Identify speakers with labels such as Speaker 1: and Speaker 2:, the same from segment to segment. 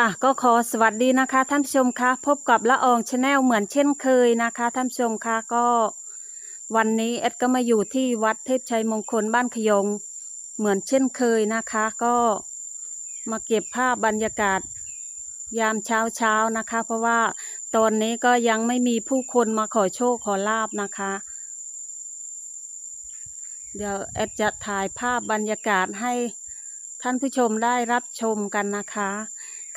Speaker 1: ค่ะก็ขอสวัสดีนะคะ ท่านผู้ชมคะพบกับละอองชาแนลเหมือนเช่นเคยนะคะ ท่านผู้ชมคะก็วันนี้เอ็ดก็มาอยู่ที่วัดเทพชัยมงคลบ้านขยงเหมือนเช่นเคยนะคะ ก็มาเก็บภาพบรรยากาศยามเช้าเช้านะคะ เพราะว่าตอนนี้ก็ยังไม่มีผู้คนมาขอโชคขอลาบนะคะ เดี๋ยวแอดจะถ่ายภาพบรรยากาศให้ท่านผู้ชมได้รับชมกันนะคะ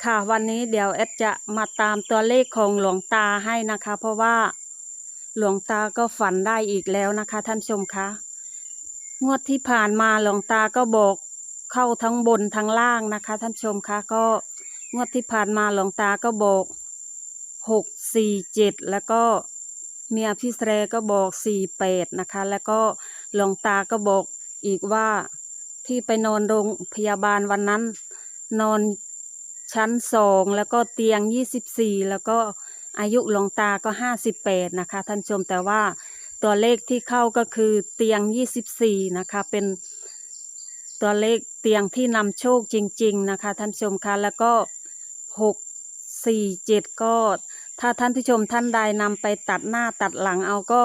Speaker 1: ค่ะวันนี้เดี๋ยวแอดจะมาตามตัวเลขของหลวงตาให้นะคะ เพราะว่าหลวงตาก็ฝันได้อีกแล้วนะคะ ท่านชมคะงวดที่ผ่านมาหลวงตาก็บอกเข้าทั้งบนทั้งล่างนะคะ ท่านชมคะก็งวดที่ผ่านมาหลวงตาก็บอกหกสี่เจ็ดแล้วก็เมียพี่แสรก็บอกสี่แปดนะคะ แล้วก็หลวงตาก็บอกอีกว่าที่ไปนอนโรงพยาบาลวันนั้น นอน ชั้นสองแล้วก็เตียงยี่สิบสี่แล้วก็อายุหลวงตาก็ห้าสิบแปดนะคะ ท่านชมแต่ว่าตัวเลขที่เข้าก็คือเตียงยี่สิบสี่นะคะ เป็นตัวเลขเตียงที่นำโชคจริง ๆ นะคะ ท่านชมคะแล้วก็หกสี่เจ็ดก็ ถ้าท่านผู้ชมท่านใดนำไปตัดหน้าตัดหลังเอาก็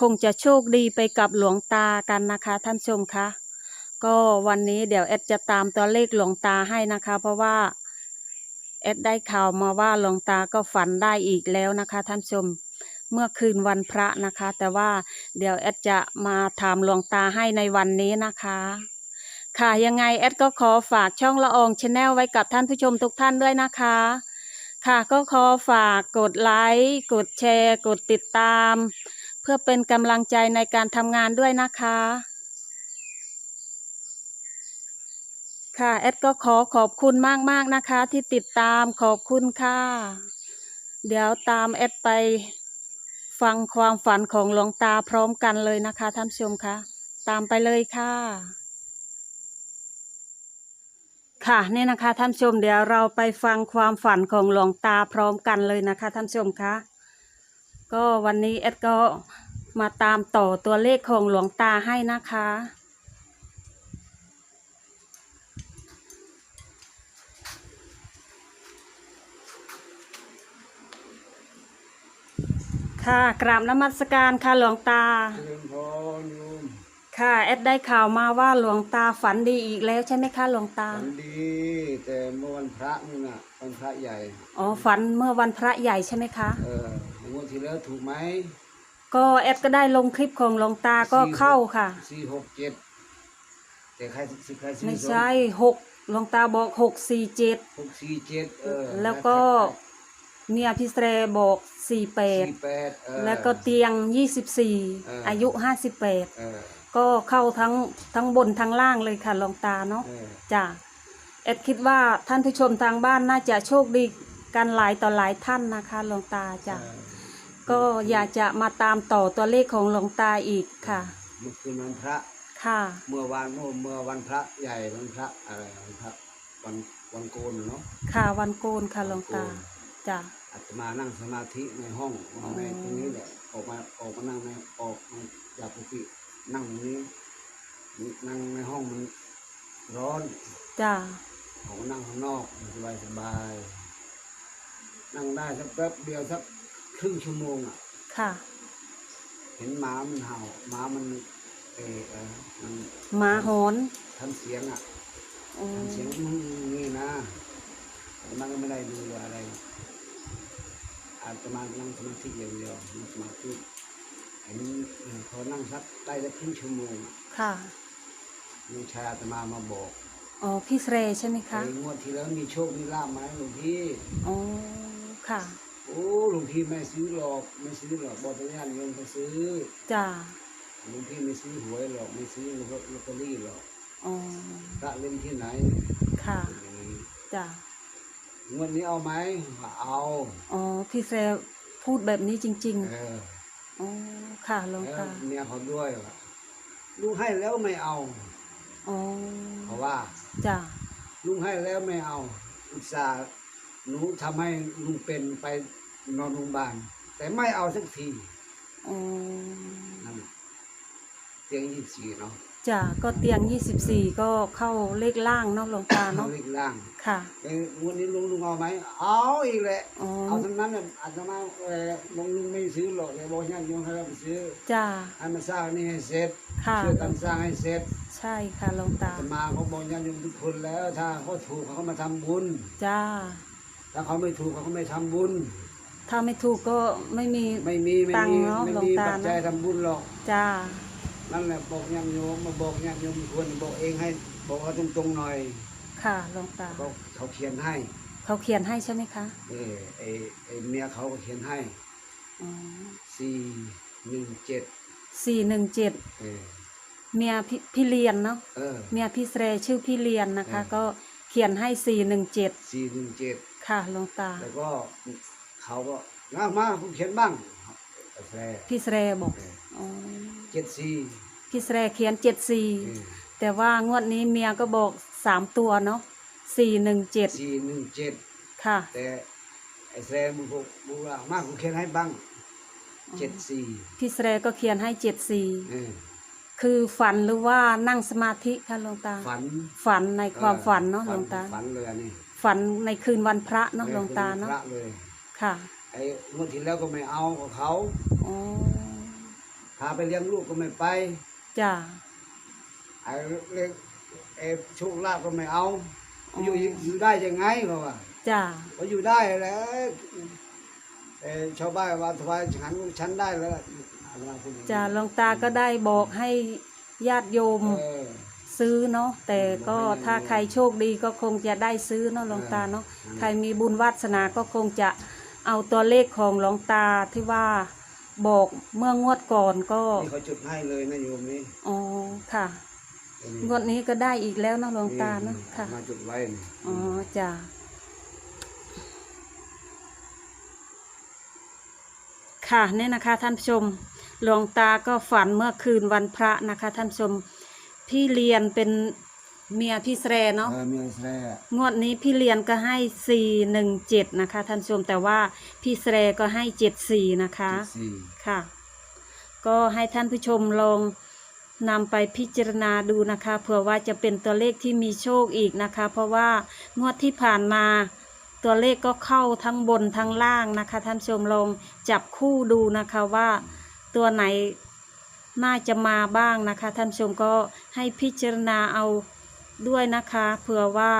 Speaker 1: คงจะโชคดีไปกับหลวงตากันนะคะ ท่านชมคะก็วันนี้เดี๋ยวแอดจะตามตัวเลขหลวงตาให้นะคะ เพราะว่า แอดได้ข่าวมาว่าหลวงตาก็ฝันได้อีกแล้วนะคะท่านชม เมื่อคืนวันพระนะคะ แต่ว่าเดี๋ยวแอดจะมาถามหลวงตาให้ในวันนี้นะคะ ค่ะยังไงแอดก็ขอฝากช่องละอองชาแนลไว้กับท่านผู้ชมทุกท่านด้วยนะคะ ค่ะก็ขอฝากกดไลค์กดแชร์ กดติดตาม เพื่อเป็นกำลังใจในการทำงานด้วยนะคะ ค่ะแอดก็ขอขอบคุณมากๆนะคะ ที่ติดตามขอบคุณค่ะ เดี๋ยวตามแอดไปฟังความฝันของหลวงตาพร้อมกันเลยนะคะท่านผู้ชมคะตามไปเลยค่ะ ค่ะนี่นะคะท่านผู้ชมเดี๋ยวเราไปฟังความฝันของหลวงตาพร้อมกันเลยนะคะท่านผู้ชมคะก็วันนี้แอดก็มาตามต่อตัวเลขของหลวงตาให้นะคะ ค่ะกราบนมัสการค่ะหลวงตา
Speaker 2: เจริญพรโยม
Speaker 1: ค่ะ แอดได้ข่าวมาว่าหลวงตาฝันดีอีกแล้วใช่ไหมคะหลวงตา
Speaker 2: ฝันดี แต่เมื่อวันพระนี่น่ะวันพระใหญ่
Speaker 1: อ๋อฝันเมื่อวันพระใหญ่ใช่ไหมคะ
Speaker 2: เอองวดที่แล้วถูกไหม
Speaker 1: ก็แอดก็ได้ลงคลิปของหลวงตาก็เข้าค่ะ
Speaker 2: สี่หกเจ็ดแต่ใครสิใครซื้อ
Speaker 1: ไม่ใช่หกหลวงตาบอกหกสี่เจ็ด
Speaker 2: หกสี่เจ็ดเออ
Speaker 1: แล้วก็ เมียพิเศษบอกสี่แปด
Speaker 2: สี่แปดเออ
Speaker 1: แล้วก็เตียงยี่สิบสี่
Speaker 2: เอออ
Speaker 1: อายุห้าสิบแปด
Speaker 2: เออ
Speaker 1: ก็เข้าทั้งทั้งบนทั้งล่างเลยค่ะหลวงตาเนาะ
Speaker 2: เออ
Speaker 1: จ้ะแอดคิดว่าท่านผู้ชมทางบ้านน่าจะโชคดีกันหลายต่อหลายท่านนะคะหลวงตาจ้ะ
Speaker 2: เออ
Speaker 1: ก็อยากจะมาตามต่อตัวเลขของหลวงตาอีกค่ะ
Speaker 2: เมื่อคืนวันพระ
Speaker 1: ค่ะ
Speaker 2: เมื่อวานโน่นเมื่อวันพระใหญ่วันพระอะไรวันพระวันวันโกนเนาะ
Speaker 1: ค่ะวันโกนค่ะหลวงตา จ้ะ
Speaker 2: อาตมานั่งสมาธิในห้อง
Speaker 1: อ๋อ
Speaker 2: ในตรงนี้แหละออกมาออกมานั่งในออกมาจากกุฏินั่งตรงนี้นั่งในห้องมันร้อน
Speaker 1: จ้ะ
Speaker 2: ออกมานั่งข้างนอกสบายสบายนั่งได้สักแป๊บเดียวสักครึ่งชั่วโมงอะ
Speaker 1: ค่ะ
Speaker 2: เห็นหมามันเห่าหมามันเออเออมัน
Speaker 1: หมาหอน
Speaker 2: ทำเสียงอะ
Speaker 1: อืม
Speaker 2: ทำเสียงอื้อนี่นะแต่มันก็ไม่ได้ดูอะไร อาจจะมานั่งสมาธิอย่างเดียวนั่งสมาธิเห็นเออพอนั่งสักได้สักครึ่งชั่วโมง
Speaker 1: ค่ะ
Speaker 2: ลุงชายอาตมามาบอก
Speaker 1: อ๋อพี่เสรใช่ไหมคะ
Speaker 2: ไอ้งวดที่แล้วมีโชคมีลาภไหมหลวงพี่
Speaker 1: อ๋อค่ะ
Speaker 2: โอ้หลวงพี่ไม่ซื้อหรอกไม่ซื้อหรอกบอกแต่ญาติโยมไปซื้อ
Speaker 1: จ้ะ
Speaker 2: หลวงพี่ไม่ซื้อหวยหรอกไม่ซื้อลอตลอตเตอรี่หรอก
Speaker 1: อ๋อ
Speaker 2: พระเล่นที่ไหน
Speaker 1: ค่ะ
Speaker 2: อย่า งนี้
Speaker 1: จ้ะ
Speaker 2: งวดนี้เอาไหมว่าเอา
Speaker 1: อ๋อพี่เสรพูดแบบนี้จริง
Speaker 2: เออ
Speaker 1: ๆอ๋อค่ะหลวง
Speaker 2: แล้ว
Speaker 1: ตา
Speaker 2: เมียเขาด้วยว่าลุงให้แล้วไม่เอา
Speaker 1: อ๋อ
Speaker 2: เพราะว่า
Speaker 1: จ้ะ
Speaker 2: ลุงให้แล้วไม่เอา อุตส่าห์หนูทำให้ลุงเป็นไปนอนโรงพยาบาลแต่ไม่เอาสักที
Speaker 1: อ๋อ
Speaker 2: นั่นเตียงยี่สี่เนาะ
Speaker 1: จ้ะก็เตียง 24 ก็เข้าเลขล่างเนาะหลวงตา
Speaker 2: เอา
Speaker 1: เนาะ
Speaker 2: เลขล่าง
Speaker 1: ค่ะ
Speaker 2: เอ้ยงวดนี้ลุงลุงเอาไหมเอาอีกแหละ
Speaker 1: อ๋อ
Speaker 2: เอาทั้งนั้นน่ะอาตมาเออลุงลุงไม่ซื้อหรอกเลยบอกญาติโยมให้เราไปซื้อ
Speaker 1: จ้า
Speaker 2: ให้มาสร้างนี่ให้เสร็จ
Speaker 1: ค่ะ
Speaker 2: ช่วยกันสร้างให้เสร็จ
Speaker 1: ใช่ค่ะหลวงตา
Speaker 2: อาตมาเขาบอกญาติโยมทุกคนแล้ว ถ้าเขาถูกเขาก็มาทำบุญ
Speaker 1: จ้า
Speaker 2: ถ้าเขาไม่ถูกเขาก็ไม่ทำบุญ
Speaker 1: ถ้าไม่ถูกก็ไม่มี
Speaker 2: ไม่มีไม่
Speaker 1: ตังค์
Speaker 2: มี
Speaker 1: เนาะ
Speaker 2: ไม่
Speaker 1: หลวง
Speaker 2: มี
Speaker 1: ตา
Speaker 2: ปัจจัย
Speaker 1: เนาะ
Speaker 2: ทำบุญหรอก
Speaker 1: จ้า
Speaker 2: นั่นแหละบอกญาติโยมมาบอกญาติโยมควรบอกเองให้ บอกเขาตรงๆหน่อย
Speaker 1: ค่ะหลวงตา
Speaker 2: เขาเขาเขียนให้
Speaker 1: เขาเขียนให้ใช่ไหมคะ
Speaker 2: เออไอไอเมียเขาก็เขียนให้
Speaker 1: อ๋อ
Speaker 2: สี่หนึ่งเจ็ด
Speaker 1: สี่หนึ่งเจ็ด
Speaker 2: เออ
Speaker 1: เมียพี่พี่เลียนเนาะ
Speaker 2: เออ
Speaker 1: เมียพี่เสรชื่อพี่เลียนนะคะ
Speaker 2: เออ
Speaker 1: ก็เขียนให้สี่หนึ่งเจ็ด
Speaker 2: สี่หนึ่งเจ็ด
Speaker 1: ค่ะหลวงตา
Speaker 2: แล้วก็เขาก็มามาผมเขียนบ้างกาแฟ
Speaker 1: พี่เสรบอก
Speaker 2: เออ
Speaker 1: อ๋อ
Speaker 2: เจ็ดสี่
Speaker 1: พี่เสรเขียนเจ็ดสี่
Speaker 2: เออ
Speaker 1: แต่ว่างวดนี้เมียก็บอกสามตัวเนาะสี่หนึ่งเจ็ด
Speaker 2: สี่หนึ่งเจ็ด
Speaker 1: ค่ะ
Speaker 2: แต่ไอ้แซมมึงบอกมึงว่ามาผมเขียนให้บ้างเจ็ดสี่
Speaker 1: พี่เสรก็เขียนให้เจ็ดสี่
Speaker 2: เออ
Speaker 1: คือฝันหรือว่านั่งสมาธิค่ะหลวงตา
Speaker 2: ฝัน
Speaker 1: ฝันในความฝันเนาะหลวงตา
Speaker 2: ฝันเลยอันนี้
Speaker 1: ฝันในคืนวันพระเนาะหลวงตาเนาะ
Speaker 2: พระเลย
Speaker 1: ค่ะ
Speaker 2: ไอ้งวดที่แล้วก็ไม่เอากับเขา
Speaker 1: อ๋อ
Speaker 2: พาไปเลี้ยงลูกก็ไม่ไป
Speaker 1: จ้า
Speaker 2: ไอ้เลี้ยงไอ้โชคลาภก็ไม่เอา
Speaker 1: อ๋อ
Speaker 2: อ
Speaker 1: อยู่
Speaker 2: อยู่ได้ยังไงเขาว่า
Speaker 1: จ้า
Speaker 2: ก็อยู่ได้แล้วเอ่อชาวบ้านว่าถวายฉันฉันได้แล้วอะไรมาพูดอย่งนี้
Speaker 1: จ้าหลวงตาก็ได้บอกให้ญาติโยม
Speaker 2: เออ
Speaker 1: ซื้อเนาะแต่ก็
Speaker 2: บอกให้
Speaker 1: ถ้าใครโชคดีก็คงจะได้ซื้อเนาะหลวงตาเนาะ
Speaker 2: อืม
Speaker 1: ใครมีบุญวาสนาก็คงจะเอาตัวเลขของหลวงตาที่ว่า บอกเมื่องวดก่อนก็
Speaker 2: นี่เขาจุดให้เลยนะโยมนี่
Speaker 1: อ๋อ ค่ะ
Speaker 2: อัน
Speaker 1: งวดนี้ก็ได้อีกแล้วเนาะหลวงตาเนาะค่ะ
Speaker 2: มาจุดไว้นี่
Speaker 1: อ๋อ จ้าค่ะเนี่ยนะคะท่านผู้ชม หลวงตาก็ฝันเมื่อคืนวันพระนะคะ ท่านผู้ชม พี่เรียนเป็น เมียพี่แสรเนาะ
Speaker 2: เออมีแสร่
Speaker 1: งวดนี้พี่เรียนก็ให้สี่หนึ่งเจ็ดนะคะท่านผู้ชมแต่ว่าพี่แสรก็ให้เจ็ดสี่นะคะ
Speaker 2: จุดสี่
Speaker 1: ค่ะ ก็ให้ท่านผู้ชมลองนำไปพิจารณาดูนะคะเผื่อว่าจะเป็นตัวเลขที่มีโชคอีกนะคะ เพราะว่างวดที่ผ่านมาตัวเลขก็เข้าทั้งบนทั้งล่างนะคะ ท่านผู้ชมลองจับคู่ดูนะคะว่าตัวไหนน่าจะมาบ้างนะคะ ท่านผู้ชมก็ให้พิจารณาเอา ด้วยนะคะเผื่อว่า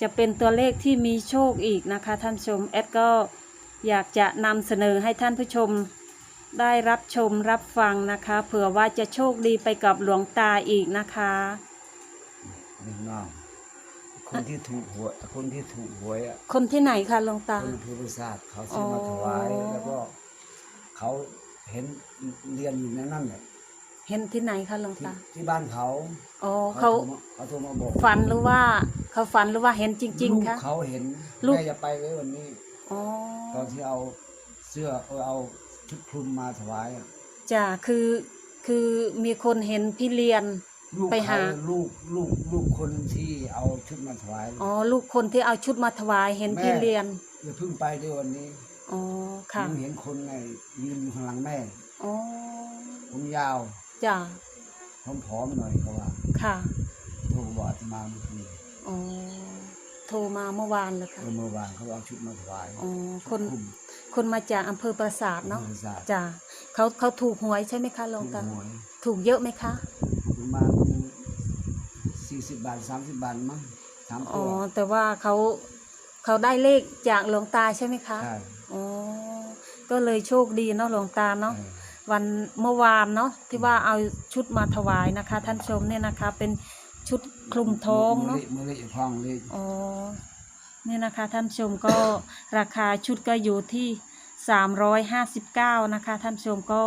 Speaker 1: จะเป็นตัวเลขที่มีโชคอีกนะคะท่านผู้ชมแอดก็อยากจะนำเสนอให้ท่านผู้ชมได้รับชมรับฟังนะคะเผื่อว่าจะโชคดีไปกับหลวงตาอีกนะคะ
Speaker 2: นี่น้องคนที่ถูกหวยคนที่ถูกหวยอะ
Speaker 1: คนที่ไหนคะหลวงตา
Speaker 2: คนผู้บริษัทเขาซื้อมา
Speaker 1: อ๋อ
Speaker 2: ถวายแล้วก็เขาเห็นเรียนอยู่ในนั่นแหละ
Speaker 1: เห็นที่ไหนคะหลวง
Speaker 2: ที่
Speaker 1: ตา
Speaker 2: ที่บ้านเขา
Speaker 1: อ๋อเขา
Speaker 2: โทรมาเขาโทรมาบอก
Speaker 1: ฝันหรือว่า เขาฝันหรือว่าเห็นจริง
Speaker 2: ลูก
Speaker 1: ๆคะ
Speaker 2: เขาเห็น
Speaker 1: ลูก
Speaker 2: แม่จะไปเลยวันนี้
Speaker 1: อ๋อ
Speaker 2: ตอนที่เอาเสื้อเออเอาชุดคลุมมาถวายอะ
Speaker 1: จ้ะคือคือมีคนเห็นพี่เรียน
Speaker 2: ลูก
Speaker 1: ไปหา
Speaker 2: เขาลูกลูกลูกคนที่เอาชุดมาถวาย
Speaker 1: อ๋อลูกคนที่เอาชุดมาถวายเห็นพี่เรียน
Speaker 2: อย่าเพิ่งไปด้วยวันนี้
Speaker 1: อ๋อค่ะ
Speaker 2: ผมเห็นคนไงยืนอยู่ข้างหลังแม่
Speaker 1: อ๋อ
Speaker 2: ผมยาว
Speaker 1: จ้ะ
Speaker 2: ผอมๆหน่อยเขาว่า
Speaker 1: ค่ะ
Speaker 2: โทรบอกอาตมาเมื่อคืน
Speaker 1: อ๋อโทรมาเมื่อวานเลย
Speaker 2: เอ
Speaker 1: ค่ะ
Speaker 2: อเมื่อวานเขาเอาชุดมาถวาย
Speaker 1: อ๋อคน
Speaker 2: ชุด
Speaker 1: คนมาจากอำเภอปราสาท
Speaker 2: คลุม
Speaker 1: เนาะ
Speaker 2: บริษัท
Speaker 1: จ้ะเขาเขาถูกหวยใช่ไหมคะหลวง
Speaker 2: ถูก
Speaker 1: ตา
Speaker 2: หวย
Speaker 1: ถูกเยอะไหมคะ
Speaker 2: ประมาณสี่สิบบาทสามสิบบาทมั้งสาม
Speaker 1: อ๋
Speaker 2: ตั
Speaker 1: อ
Speaker 2: ว
Speaker 1: แต่ว่าเขาเขาได้เลขจากหลวงตาใช่ไหมคะ
Speaker 2: ใช่
Speaker 1: อ๋อก็เลยโชคดีเนาะหลวงตาเนาะ
Speaker 2: เออ
Speaker 1: วันเมื่อวานเนาะที่ว่าเอาชุดมาถวายนะคะ ท่านชมเนี่ยนะคะ เป็นชุดคลุมท้องเนาะ
Speaker 2: มือเล็กมือเล็กพ้องเล็ก
Speaker 1: อ๋อเนี่ยนะคะท่านชมก็ราคาชุดก็อยู่ที่สามร้อยห้าสิบเก้านะคะ ท่านชมก็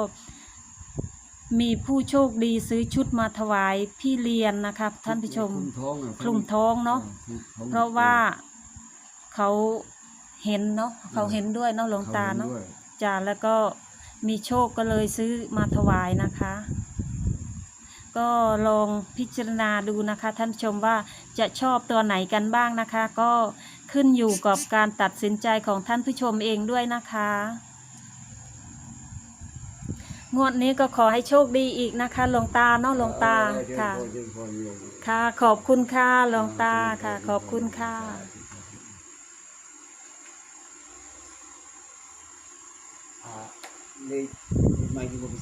Speaker 1: มีผู้โชคดีซื้อชุดมาถวายพี่เลียนนะคะท่านผู้ชม
Speaker 2: คลุมท้องอะ
Speaker 1: คลุมท้องเนาะ
Speaker 2: คลุมท้อง
Speaker 1: เพราะว่าเขาเห็นเนาะเขาเห็นด้วยเนาะหลวงตาเนาะ
Speaker 2: ขห็ด้วย
Speaker 1: จ้าแล้วก็ มีโชคก็เลยซื้อมาถวายนะคะ ก็ลองพิจารณาดูนะคะ ท่านชมว่าจะชอบตัวไหนกันบ้างนะคะ ก็ขึ้นอยู่กับการตัดสินใจของท่านผู้ชมเองด้วยนะคะงวดนี้ก็ขอให้โชคดีอีกนะคะหลวงตาเนาะหลวงตาค่ะ ค่ะ ขอบคุณค่ะหลวงตาค่ะ ขอบคุณค่ะ
Speaker 2: อ่าเลขไม่ที่ผม